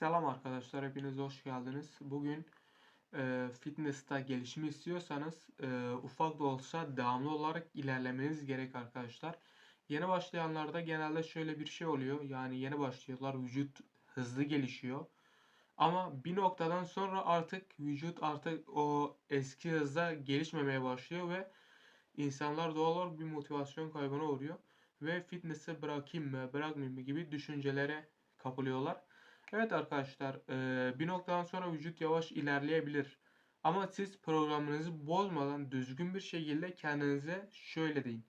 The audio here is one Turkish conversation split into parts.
Selam arkadaşlar, hepiniz hoş geldiniz. Bugün e, fitness'ta gelişim istiyorsanız e, ufak da olsa devamlı olarak ilerlemeniz gerek arkadaşlar. Yeni başlayanlarda genelde şöyle bir şey oluyor. Yani yeni başlıyorlar, vücut hızlı gelişiyor. Ama bir noktadan sonra artık vücut artık o eski hızda gelişmemeye başlıyor ve insanlar doğal olarak bir motivasyon kaybına uğruyor. Ve fitness'ı bırakayım mı, bırakmayayım mı gibi düşüncelere kapılıyorlar. Evet arkadaşlar, bir noktadan sonra vücut yavaş ilerleyebilir. Ama siz programınızı bozmadan düzgün bir şekilde kendinize şöyle deyin.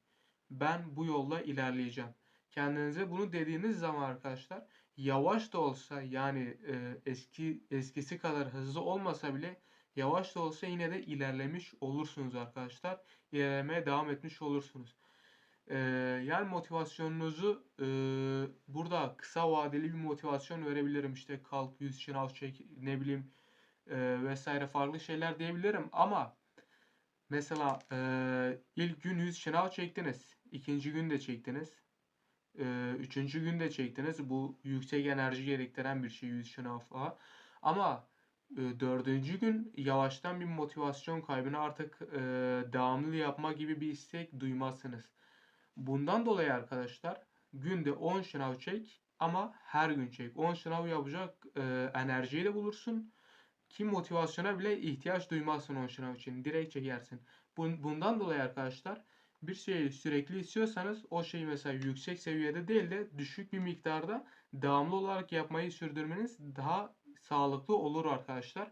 Ben bu yolda ilerleyeceğim. Kendinize bunu dediğiniz zaman arkadaşlar yavaş da olsa yani eski eskisi kadar hızlı olmasa bile yavaş da olsa yine de ilerlemiş olursunuz arkadaşlar. İlerlemeye devam etmiş olursunuz. Ee, yani motivasyonunuzu e, burada kısa vadeli bir motivasyon verebilirim. İşte kalk 100 şınav çek ne bileyim e, vesaire farklı şeyler diyebilirim. Ama mesela e, ilk gün 100 şınav çektiniz. ikinci gün de çektiniz. E, üçüncü gün de çektiniz. Bu yüksek enerji gerektiren bir şey 100 şınav falan. Ama e, dördüncü gün yavaştan bir motivasyon kaybını artık e, devamlı yapma gibi bir istek duymazsınız. Bundan dolayı arkadaşlar günde 10 şınav çek ama her gün çek. 10 şınav yapacak e, enerjiyi de bulursun. Ki motivasyona bile ihtiyaç duymazsın 10 şınav için. Direkt çekersin. Bun- Bundan dolayı arkadaşlar bir şeyi sürekli istiyorsanız o şeyi mesela yüksek seviyede değil de düşük bir miktarda devamlı olarak yapmayı sürdürmeniz daha sağlıklı olur arkadaşlar.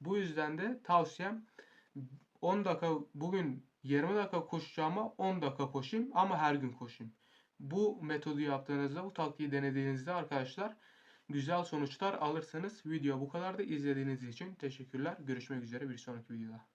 Bu yüzden de tavsiyem 10 dakika bugün 20 dakika koşacağıma 10 dakika koşayım ama her gün koşayım. Bu metodu yaptığınızda, bu taktiği denediğinizde arkadaşlar güzel sonuçlar alırsınız. Video bu kadar da izlediğiniz için teşekkürler. Görüşmek üzere bir sonraki videoda.